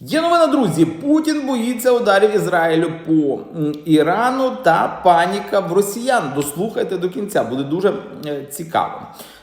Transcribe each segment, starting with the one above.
Є новина, друзі. Путін боїться ударів Ізраїлю по Ірану та паніка в росіян. Дослухайте до кінця, буде дуже е, цікаво.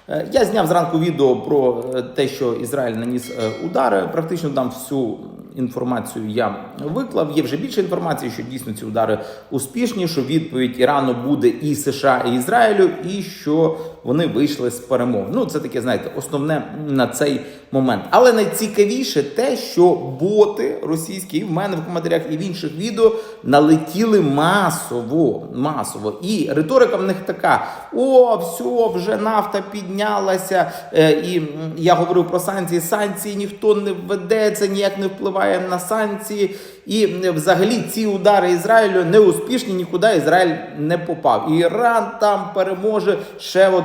Е, Я зняв зранку відео про е, те, що Ізраїль наніс удари. Практично там всю інформацію я виклав. Є вже більше інформації, що дійсно ці удари успішні, що відповідь Ірану буде і США, і Ізраїлю, і що вони вийшли з перемог. Ну, це таке, знаєте, основне на цей момент. Але найцікавіше те, що боти російські і в мене в коментарях, і в інших відео налетіли масово. масово. І риторика в них така: о, все, вже нафта піднялася. Е, і я говорив про санкції. Санкції ніхто не введе, це ніяк не впливає на санкції. І взагалі ці удари Ізраїлю не успішні, нікуди Ізраїль не попав. Іран там переможе. Ще от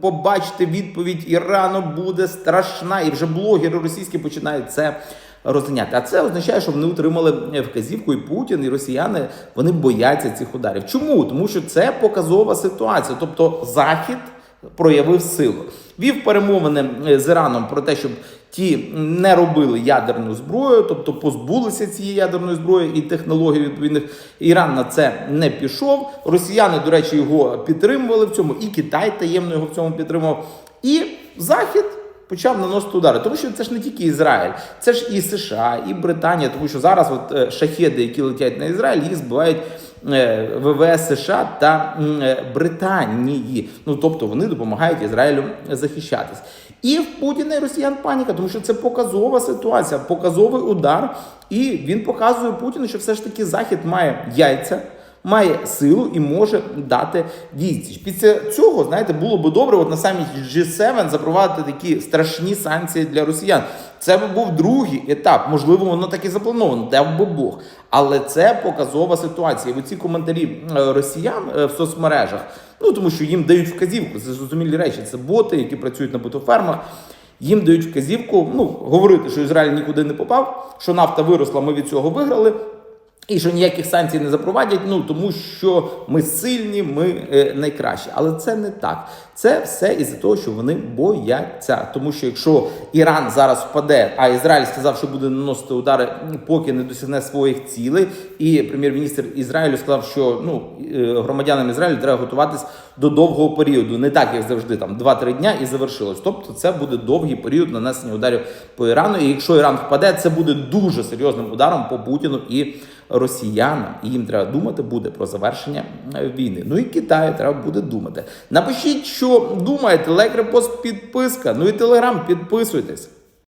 побачите відповідь Ірану буде страшна. І вже блогери російські починають це. Розганяти. А це означає, що вони отримали вказівку, і Путін, і росіяни вони бояться цих ударів. Чому? Тому що це показова ситуація. Тобто Захід проявив силу. Вів перемовини е, з Іраном про те, щоб ті не робили ядерну зброю, тобто позбулися цієї ядерної зброї і технологій відповідних. Іран на це не пішов. Росіяни, до речі, його підтримували в цьому, і Китай таємно його в цьому підтримував. І Захід. Почав наносити удари, тому що це ж не тільки Ізраїль, це ж і США, і Британія, тому що зараз от е, шахеди, які летять на Ізраїль, їх збивають е, ВВС США та е, Британії. Ну тобто вони допомагають Ізраїлю захищатись. І в Путіна і Росіян паніка, тому що це показова ситуація, показовий удар. І він показує Путіну, що все ж таки Захід має яйця має силу і може дати відсіч. Після цього, знаєте, було би добре, от на саміті G7 запровадити такі страшні санкції для росіян. Це би був другий етап. Можливо, воно так і заплановано, дав би Бог. Але це показова ситуація. І оці коментарі е, росіян е, в соцмережах, ну тому що їм дають вказівку, це зрозумілі речі. Це боти, які працюють на ботофермах. Їм дають вказівку, ну говорити, що Ізраїль нікуди не попав, що нафта виросла, ми від цього виграли. І що ніяких санкцій не запровадять, ну тому що ми сильні, ми е, найкращі. Але це не так. Це все із-за того, що вони бояться. Тому що якщо Іран зараз впаде, а Ізраїль сказав, що буде наносити удари, поки не досягне своїх цілей, і прем'єр-міністр Ізраїлю сказав, що ну е, громадянам Ізраїлю треба готуватись до довгого періоду, не так як завжди, там 2-3 дня і завершилось. Тобто, це буде довгий період нанесення ударів по Ірану. І якщо Іран впаде, це буде дуже серйозним ударом по Путіну і росіянам. І їм треба думати буде про завершення е, війни. Ну і Китаю треба буде думати. Напишіть, що думаєте, лайк, репост, підписка. Ну і телеграм, підписуйтесь.